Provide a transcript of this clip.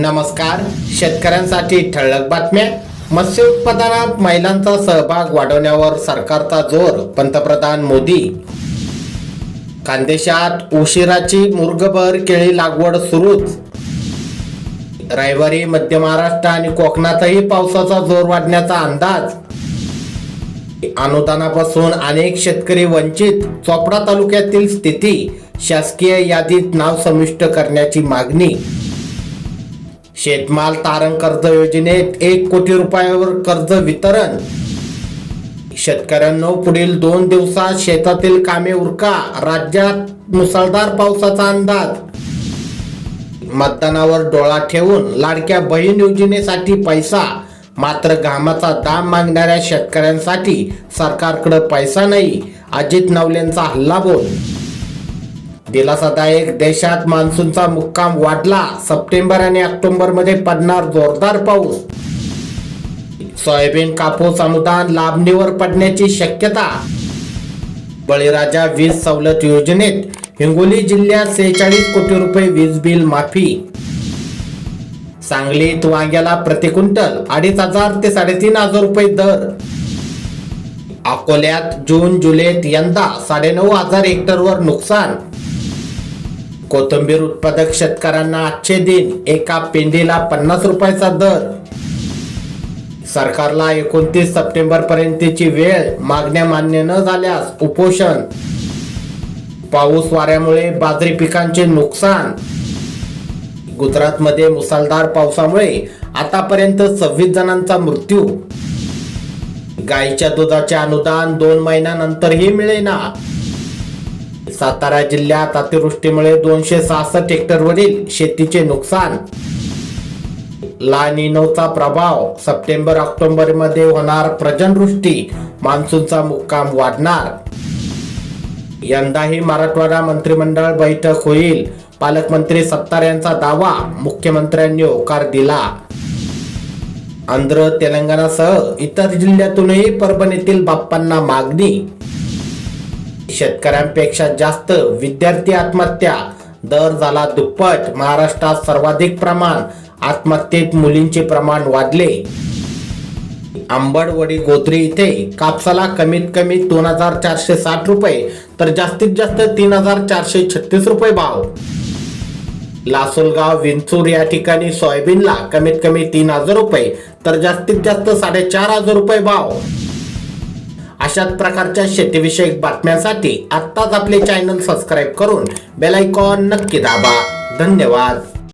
नमस्कार. शेतकऱ्यांसाठी ठळक बातम्या. मत्स्य उत्पादनात महिलांचा सहभाग वाढवण्यावर सरकारचा जोर पंतप्रधान मोदी. खानदेशात उशिराची मुर्गभर केळी लागवड सुरूच. रविवारी मध्य महाराष्ट्र आणि कोकणातही पावसाचा जोर वाढण्याचा अंदाज. अनुदानापासून अनेक शेतकरी वंचित. चोपडा तालुक्यातील स्थिती शासकीय यादीत नाव समाविष्ट करण्याची मागणी. शेतमाल तारण कर्ज योजनेत एक कोटी रुपयावर कर्ज वितरण. शेतकऱ्यांना पुढील दोन दिवसात शेतातील कामे उरका राज्यात मुसळधार पावसाचा अंदाज. मतदानावर डोळा ठेवून लाडक्या बहीण योजनेसाठी पैसा मात्र घामाचा दाम मागणाऱ्या शेतकऱ्यांसाठी सरकारकडे पैसा नाही अजित नवलेंचा हल्ला बोल. दिलासादायक देशात मान्सूनचा मुक्काम वाढला. सप्टेंबर आणि ऑक्टोबरमध्ये पडणार जोरदार पाऊस. सोयाबीन कापूस अनुदान लांबणीवर पडण्याची शक्यता. बळीराजा वीज सवलत योजनेत हिंगोली जिल्ह्यात सेहेचाळीस कोटी रुपये वीज बिल माफी. सांगलीत वांग्याला प्रतिक्विंटल अडीच हजार ते साडेतीन हजार रुपये दर. अकोल्यात जून जुलैत यंदा साडेनऊ हजार हेक्टरवर नुकसान. कोथिंबीर उत्पादक शेतकऱ्यांना आजचे दिन एका पेंडीला पन्नास रुपयाचा दर. सरकारला एकोणतीस सप्टेंबर पर्यंतची वेळ मागण्या मान्य न झाल्यास उपोषण. पाऊस वाऱ्यामुळे बाजरी पिकांचे नुकसान. गुजरातमध्ये मुसळधार पावसामुळे आतापर्यंत सव्वीस जणांचा मृत्यू. गाईच्या दुधाचे अनुदान दोन महिन्यानंतरही मिळेना. सातारा जिल्ह्यात अतिवृष्टीमुळे दोनशे सहासष्ट हेक्टरवरील शेतीचे नुकसान. लानिनोचा प्रभाव. सप्टेंबर ऑक्टोबरमध्ये होणार प्रजनवृष्टी. मान्सूनचा मुक्काम वाढणार. यंदाही मराठवाडा मंत्रिमंडळ बैठक होईल. पालकमंत्री सत्तार यांचा दावा. मुख्यमंत्र्यांनी होकार दिला. आंध्र तेलंगणासह इतर जिल्ह्यातूनही परभणीतील बाप्पांना मागणी. शेतकऱ्यांपेक्षा जास्त विद्यार्थी आत्महत्या. दर झाला दुप्पट. महाराष्ट्रात सर्वाधिक प्रमाण आत्महत्येत मुलींचे प्रमाण वाढले. आंबडवडी गोत्री इथे कापसाला कमीत कमी दोन हजार चारशे साठ रुपये तर जास्तीत जास्त तीन हजार चारशे छत्तीस रुपये भाव. लासोलगाव विंचूर या ठिकाणी सोयाबीनला कमीत कमी तीन हजार रुपये तर जास्तीत जास्त साडेचार हजार रुपये भाव. अशाच प्रकारच्या शेतीविषयक बातम्यांसाठी आत्ताच आपले चॅनल सबस्क्राईब करून बेलायकॉन नक्की दाबा. धन्यवाद.